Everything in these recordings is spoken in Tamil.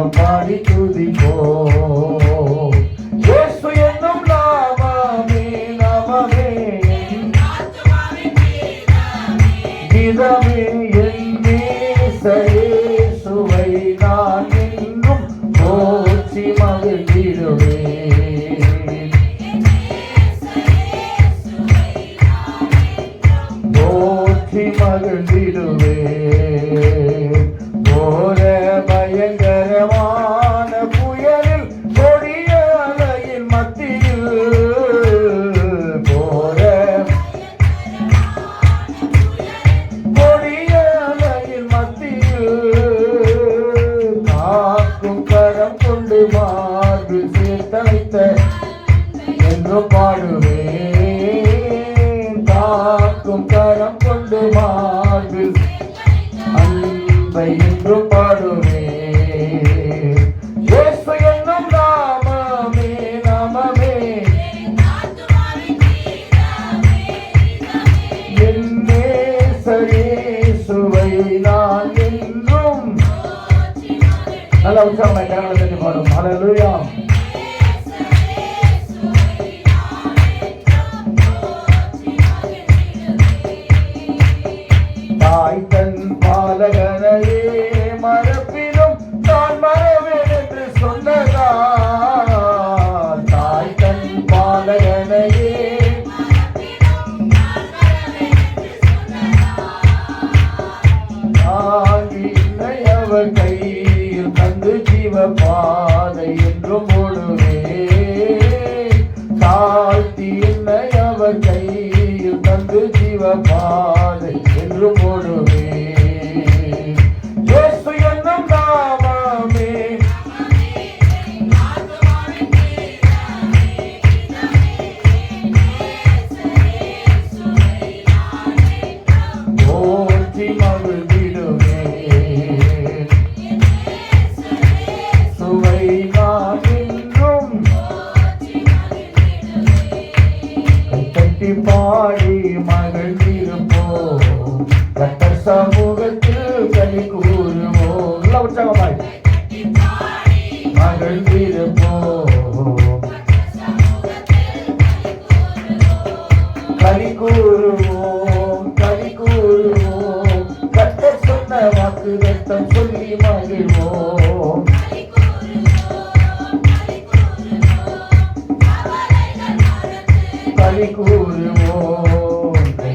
உலகம் பாடி துதிப்போ இயேசு என்னும் நாமமே நாமமே. இதமே என் நேசேசுவை நல்ல உற்சாகமாக தேவனை செஞ்சு பாடும் அலலூயா நன்றி கூறுவோம்.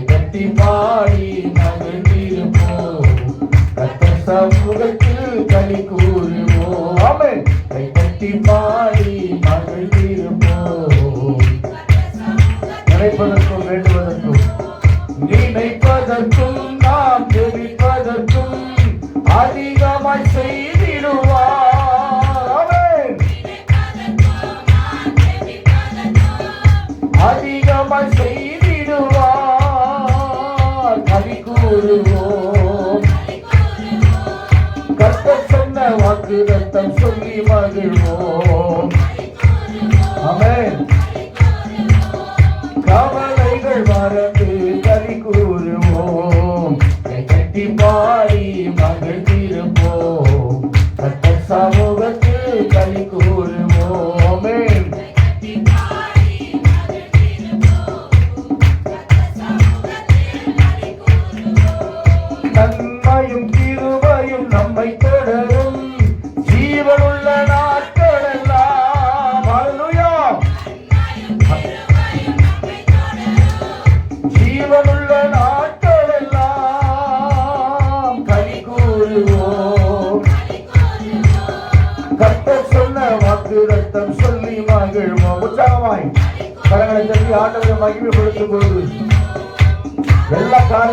கட்டி பாடி மகிழ்ந்திருப்போம் கத்த சமூகத்தில் களி கூறுவோம். கை கட்டி பாடி மகிழ்ந்திருப்போம் நினைப்பதற்கு சத்தம் சொல்லி மகிழ்வோம். அமேன்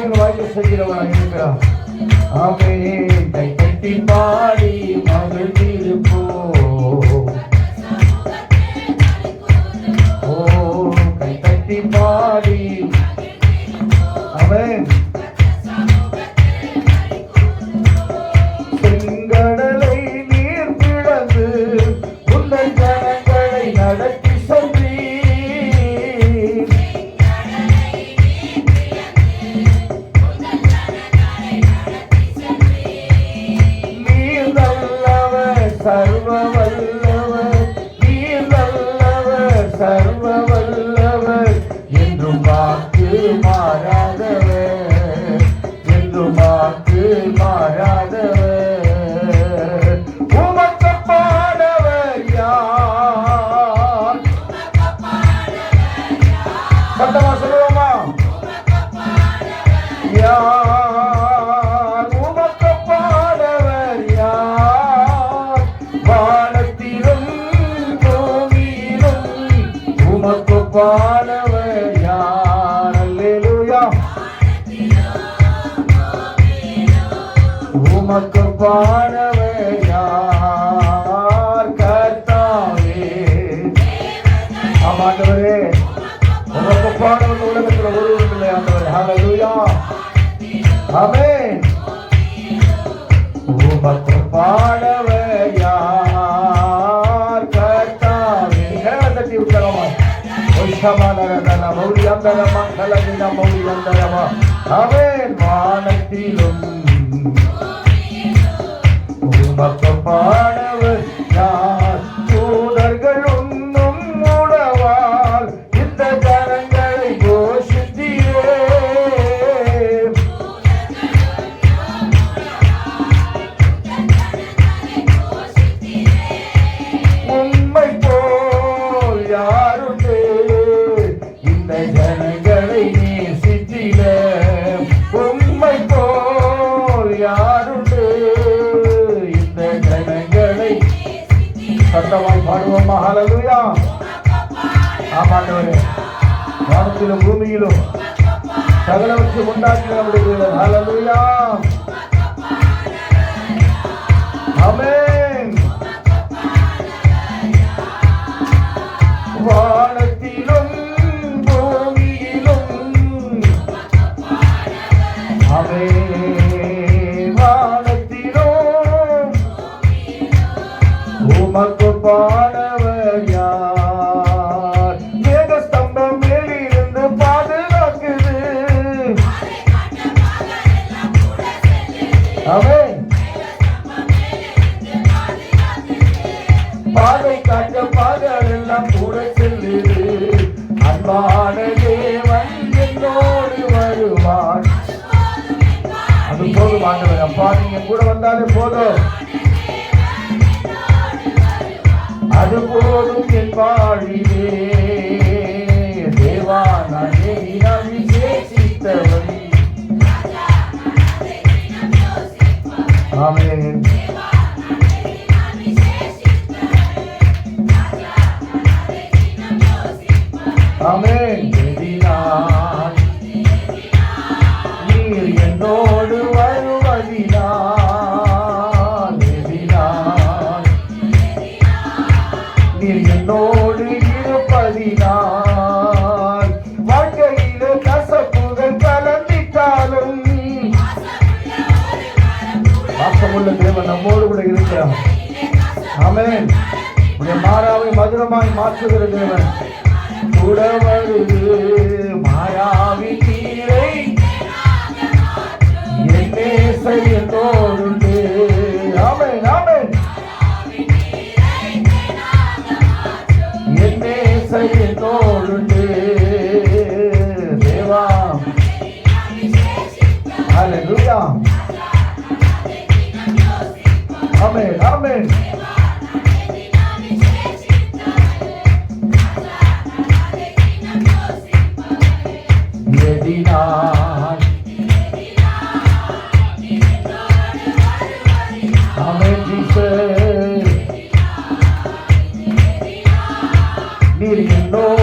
வாழ்க வாழ்க செல்கிறவராக இருக்கிறார் ஆமே கட்டி பாடி மகிழ்ந்திருப்போம் ஓ கை தட்டி பாடி ஒய்ஷமானரதன மௌலியந்தரமா கலவின மௌலியந்தரமா ஆமென் வானத்திலும். உமக்கு பாடவர் யார்? ஆண்டவரே. வானத்திலும் பூமியிலும் சகலவற்றை உண்டாக்கி நம்முடைய ஹalleluya ஆமென் வானத்திலும் பூமியிலும். அவே வானத்திலும். உமக்கு போதும் ஆண்டவர் அப்பா நீங்க கூட வந்தாலே போதும். அது போதும் என் வாழிலே. தேவா நான் விசேஷித்தவன் ஆமென். ஆமென். நீர் என்னோடு வர நீர் என்னோடு இருப்பதினால் வாழ்க்கையிலே கசப்புகள் கலந்திட்டாலும் வாசமுள்ள தேவன் நம்மோடு கூட இருக்கிறார். ஆமென். உடைய மாறாவை மதுரமாய் மாற்றுகிற தேவன். கூட வருது மாயாவி தீரை என்னே செய்யத்தோடு ஆமென் செய்யத்தோடு தேவா. ஹalleluya ஆமென் ஆமென் நீர்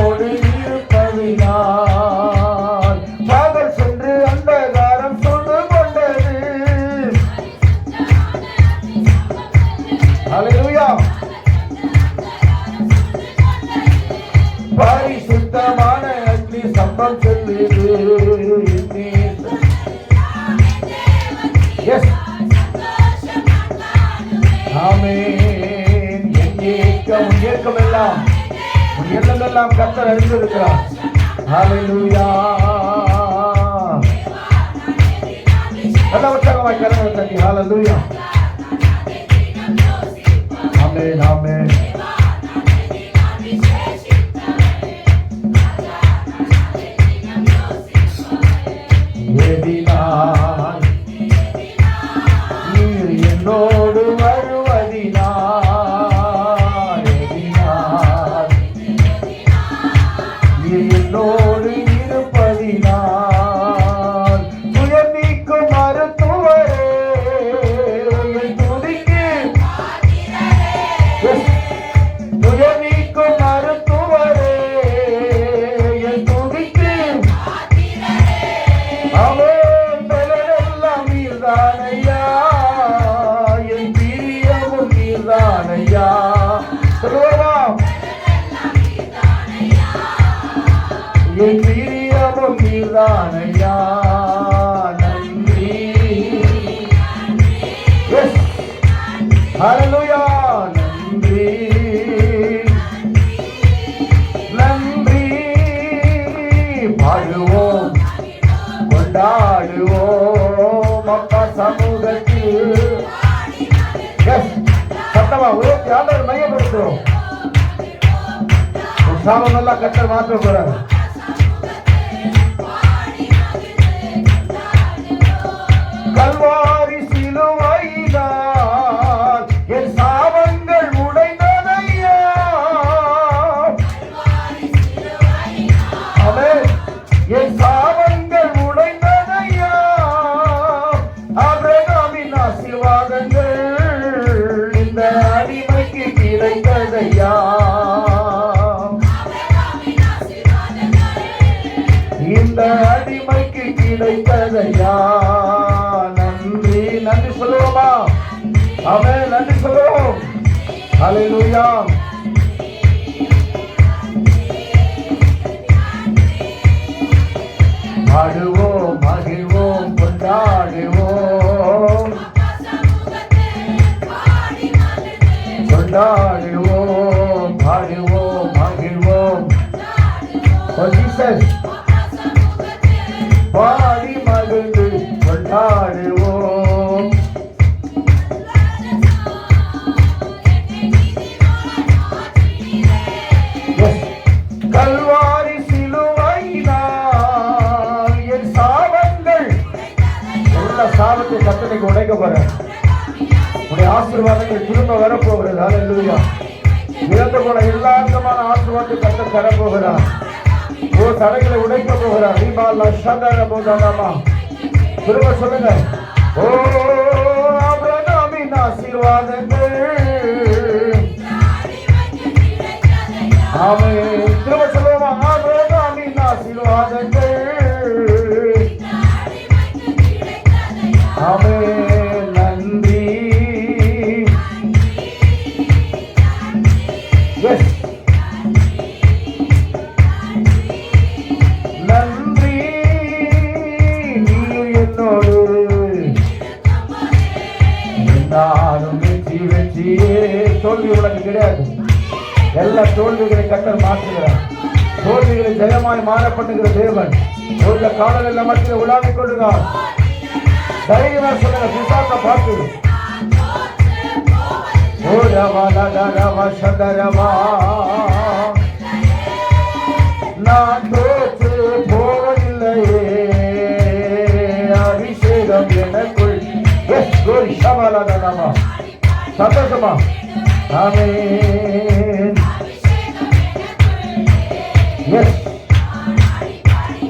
நீர்தானையா நன்றி. Yes. Hallelujah. நன்றி. நன்றி. பாடுவோம் கொண்டாடுவோம் அப்பா சமூகத்தில். எஸ் சத்தமா உயர்த்தி ஆண்டவர் மையப்படுத்துவோம் சாமம் நல்லா கத்தர் மாற்ற போறாரு ஆசீர்வாதங்கள் இந்த அடிமைக்கு கிடைத்ததையா இந்த அடிமைக்கு கிடைத்ததையா நன்றி நன்றி சொல்லுவோமா அவன் நன்றி சொல்லுவோம் ஹalleluya பாடுவோம் மகிழ்வோம் கொண்டாடுவோம். கொண்டாடுவோம் பாடுவோம் மகிழ்வோம் Oh, Jesus. ஆசீர்வாதங்கள் திரும்ப வரப்போகிறது. ஹalleluya இறந்து போன எல்லா விதமான ஆசீர்வாதத்தை கத்த தரப்போகிறார். ஓ தடைகளை உடைக்க போகிறார். ரீபாலா சதர போதாமா திரும்ப சொல்லுங்க. ஓ ஆபிரகாமின் ஆசீர்வாதங்கள். ஆமென். திரும்ப சொல்லுவோமா? ஆபிரகாமின் ஆசீர்வாதங்கள். ஆமென். தோல்விகளை ஜெயமாய் மாறப்பட்டுகிற தேவன் ஒரு காலங்களில் மத்தியில் உலாவிக் கொள்ளுகிறார். தைரியமா சொல்லுங்க பிசாச பார்த்து ஓ ரவா லட ரவா சத நான் தோற்று போவதில்லையே. அபிஷேகம் எனக்குள். எஸ் கோரி ஷபாலா சந்தோஷமா? ஆமே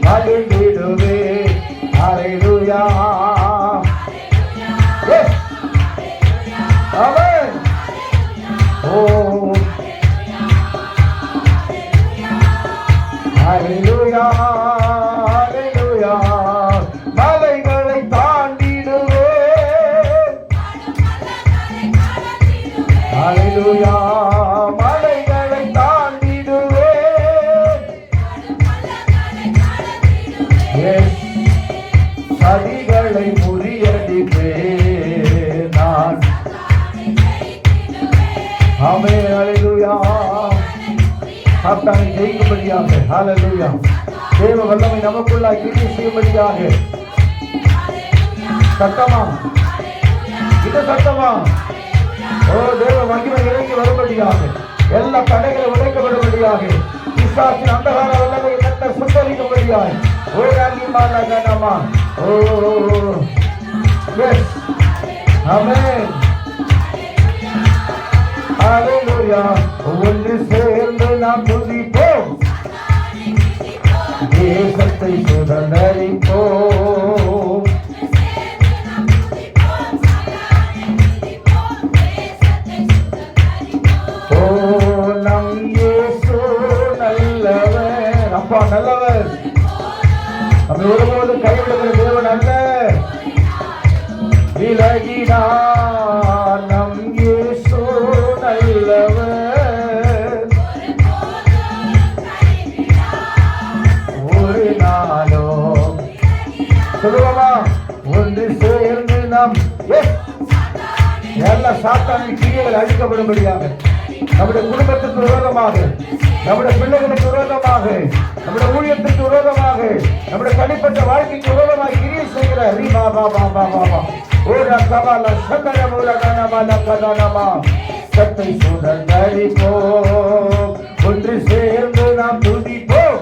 மகிழ்ந்திடுவே ஹalleluya எஸ் ஆமென் ஓ ஹalleluya சாத்தானை ஜெயிக்கும்படியாக ஹalleluya தேவ வல்லமை நமக்குள்ளாய் கிரியை செய்யும்படியாக சத்தமா? இது சத்தமா? ஓ தேவ மகிமை இறங்கி வரும்படியாக. எல்லா தடைகளை உடைக்கப்படும்படியாக. விசாசின் அந்தகார வல்லமை கத்த சுத்தரிக்கும்படியாக ஓ ராகி மாலா கனமா ஓ எஸ் ஆமென் ஹalleluya ஒன்று சேர்ந்து நாம் துதிப்போம். தேசத்தை சுதந்தரிப்போம். நல்லவர். அப்பா நல்லவர். நம்ம ஒருபோது கைவிடுகிற தேவன் அல்ல. விலகினார். எல்லா சாத்தானின் கிரியைகள் அழிக்கப்படும்படியாக நம்முடைய குடும்பத்துக்கு விரோதமாக நம்முடைய பிள்ளைகளுக்கு விரோதமாக நம்முடைய ஊழியத்துக்கு விரோதமாக நம்முடைய தனிப்பட்ட வாழ்க்கைக்கு விரோதமாக கிரியை செய்கிற ரீ பா பா பா பா பா பா. ஓரா கபால சந்தன மூல கனமால கதனமா சத்தை சுடந்தரிப்போ ஒன்று சேர்ந்து நாம் துதிப்போம்.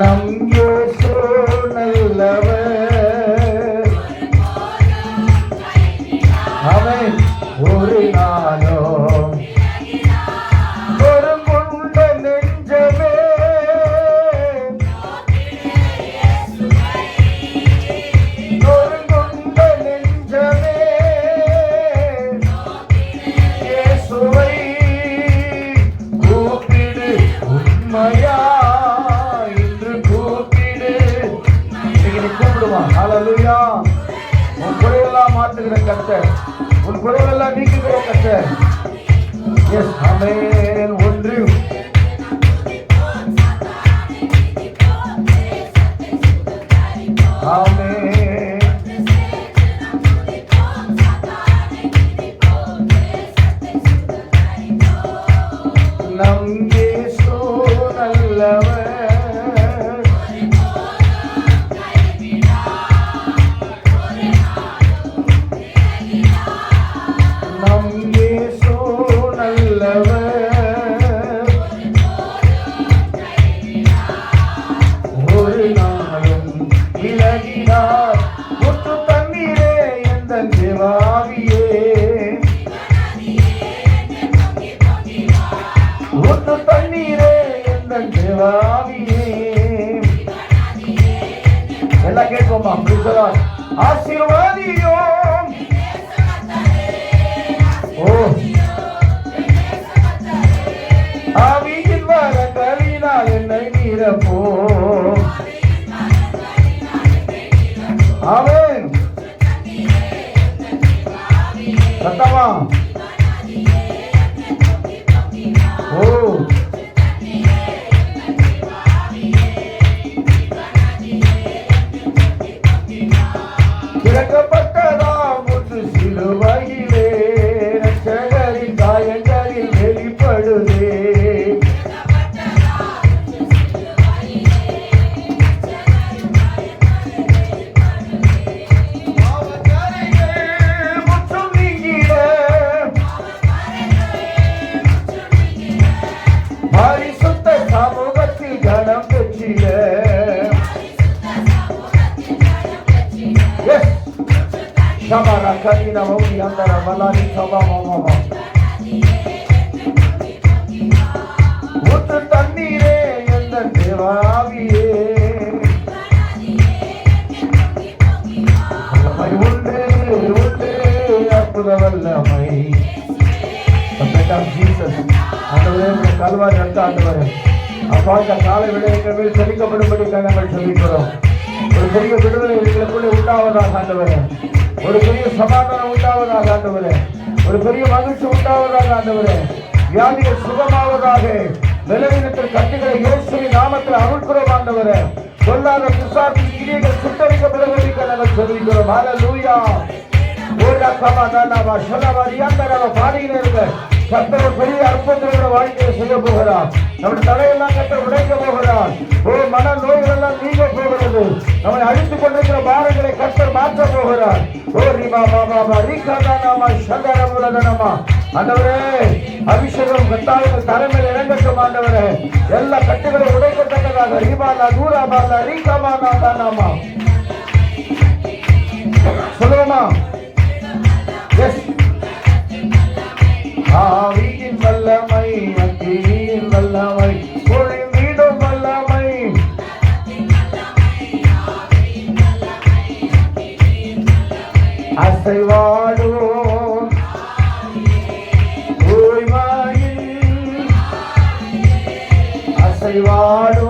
நம் ஒரு நாளோ? ஒரு கொண்ட நெஞ்சமே. ஒரு கொண்ட நெஞ்சமே. இயேசுவை கூப்பிடு உண்மையா? இன்று கூப்பிடு. இன்னைக்கு நீ கூப்பிடுமா ஹalleluya உன் குறைவெல்லாம் மாற்றுகிற கர்த்தர். உன் குறைவெல்லாம் நீக்குகிற கர்த்தர் எஸ் ஆமென் ஒன்று ஆமென் நம் இயேசு நல்லவர் நிரப்போம் ஆமென் சத்தமா ஓ Yes. Shabara Karina Moni Andara Malari Kaba Mama ஊற்று தண்ணீரே எந்த தேவாவியே வல்லமை ஒன்று ஒன்று அற்புத வல்லமை ஜீசஸ் ஆண்டவரே உடைய கல்வாரி அடுத்த ஆண்டவரே அப்பா இந்த காலை விளையங்கள் மேல் செழிக்கப்படும்படி நாங்கள் சொல்லிக்கிறோம் ஒரு பெரிய விடுதலை எங்களுக்குள்ளே உண்டாவதாக ஆண்டவரே. ஒரு பெரிய சமாதானம் உண்டாவதாக ஆண்டவரே. ஒரு பெரிய மகிழ்ச்சி உண்டாவதாக ஆண்டவரே. வியாதிகள் சுகமாவதாக நிலவினத்தில் கட்டுகளை இயேசுவி நாமத்தில் அருள்கிறோம் ஆண்டவரே. சொல்லாத பிசாசின் கிரியைகள் சுட்டரிக்கப்படுவதற்கு நாங்கள் சொல்லிக்கிறோம் ஹalleluya ஓடா கமா தானாவா ஷலவா ரியாந்தரவா பாடியில கத்தர பெரிய அற்புதங்களோட வாழ்க்கையை செய்ய போகிறார். நம்முடைய தலையெல்லாம் கத்த உடைக்க போகிறார். ஓ மன நோய்கள் எல்லாம் நீங்க போகிறது. நம்மை அழித்துக் கொண்டிருக்கிற பாரங்களை கத்தர் மாற்ற போகிறார். ஓ ரிமா பாபா பா ரீகா தானாமா சங்கர ஆண்டவரே அபிஷேகம் கத்தாவுக்கு தலைமையில் இறங்கட்டும் ஆண்டவரே. எல்லா கட்டுகளை உடைக்கத்தக்கதாக. ரீபாலா தூராபாலா ரீகாமானா தானாமா சொல்லுவோமா எஸ் ஆவியின் வல்லமை அக்னியின் வல்லமை பொழிந்திடும் வல்லமை. அசைவாடும் ஓய்வாயில் அசைவாடும்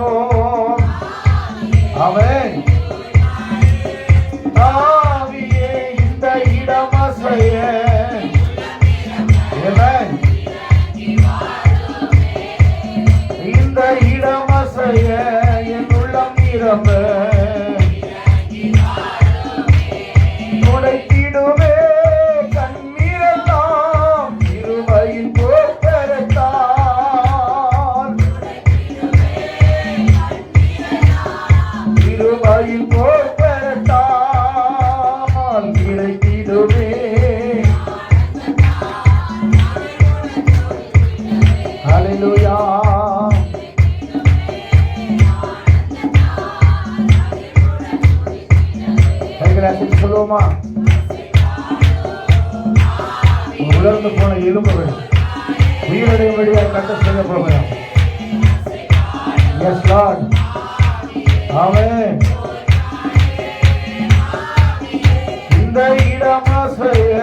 சொல்லுவோமா? உலர்ந்து போன எலும்புகள் உயிரடைய வழியாக கட்ட செய்யப்படுகிறோம் எஸ் லார்ட் ஆமே இந்த இடமாசைய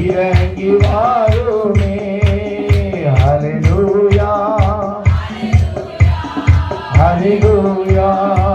இறங்கி வாழ hallelujah.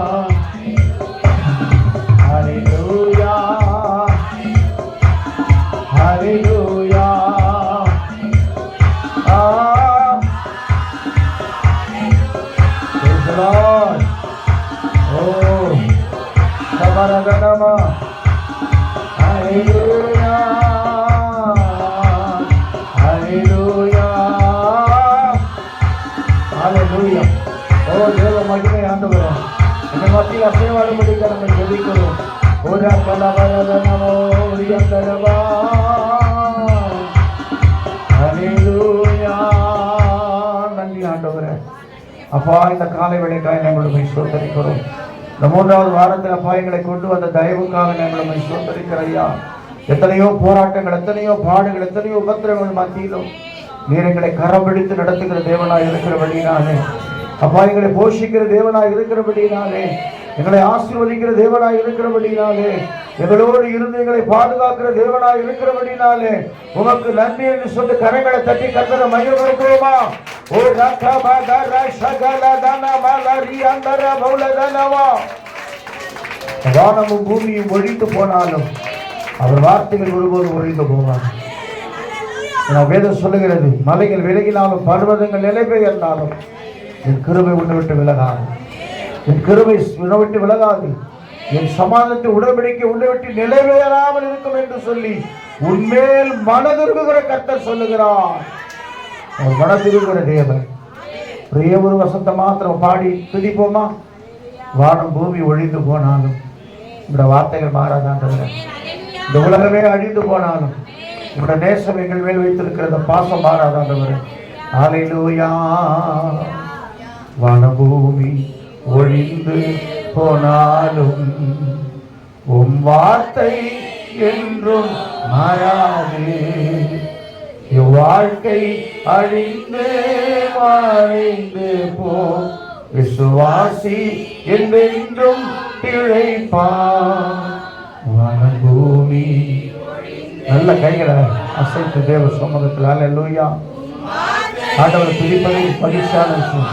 அப்பா இந்த காலை வேலைக்காக நாங்கள் சோதரிக்கிறோம் இந்த மூன்றாவது வாரத்தில் அப்பா எங்களை கொண்டு வந்த தயவுக்காக நாங்கள் உண்மை சோதரிக்கிற ஐயா எத்தனையோ போராட்டங்கள் எத்தனையோ பாடுகள் எத்தனையோ உபத்திரங்கள் மத்தியிலும் நீர் எங்களை கரம் பிடித்து நடத்துகிற தேவனாய் வழியினாலே அப்பா எங்களை போஷிக்கிற தேவனாய் இருக்கிறபடினாலே எங்களை ஆசீர்வதிக்கிற தேவனாய் இருக்கிறபடினாலே எங்களோடு இருந்து எங்களை பாதுகாக்கிற தேவனாய் இருக்கிறபடினாலே உமக்கு நன்றி என்று சொல்லி கரங்களை தட்டி கத்தர மையப்படுத்துவோமா ஓ ரக்க பதர சகல தன மலரி அந்தர பௌல தனவா வானமும் பூமியும் ஒழித்து போனாலும் அவர் வார்த்தைகள் ஒருபோதும் ஒழிந்து போவார் நான் வேதம் சொல்லுகிறது மலைகள் விலகினாலும் பர்வதங்கள் நிலை பெயர்ந்தாலும் என் கிருபை உன்னை விட்டு விலகாது. என் கிருபை உன்னை விட்டு விலகாது. என் சமாதானத்தை உடன்படிக்கை உன்னை விட்டு நிலைவேறாமல் இருக்கும் என்று சொல்லி உன்மேல் மனதிருக்குகிற கர்த்தர் சொல்லுகிறார். மனதிருக்குகிற தேவன். ஒரே ஒரு வசந்த மாத்திரம் பாடி துதிப்போமா? வானம் பூமி ஒழிந்து போனாலும் இந்த வார்த்தைகள் மாறாதான் இந்த உலகமே அழிந்து போனாலும் உங்களோட நேசம் எங்கள் மேல் வைத்திருக்கிற பாசம் மாறாதாண்டவரே ஆலையிலூயா வனபூமி ஒழிந்து போனாலும் உம் வார்த்தை என்றும் மாறாது. இவ்வாழ்க்கை அழிந்து மறைந்து போ. விசுவாசி என்றென்றும் பிழைப்பான் வனபூமி நல்ல கைகளை அசைத்து தேவ சமூகத்தில். அல்லேலூயா ஆண்டவர் துதிப்பதை பரிசான விஷயம்.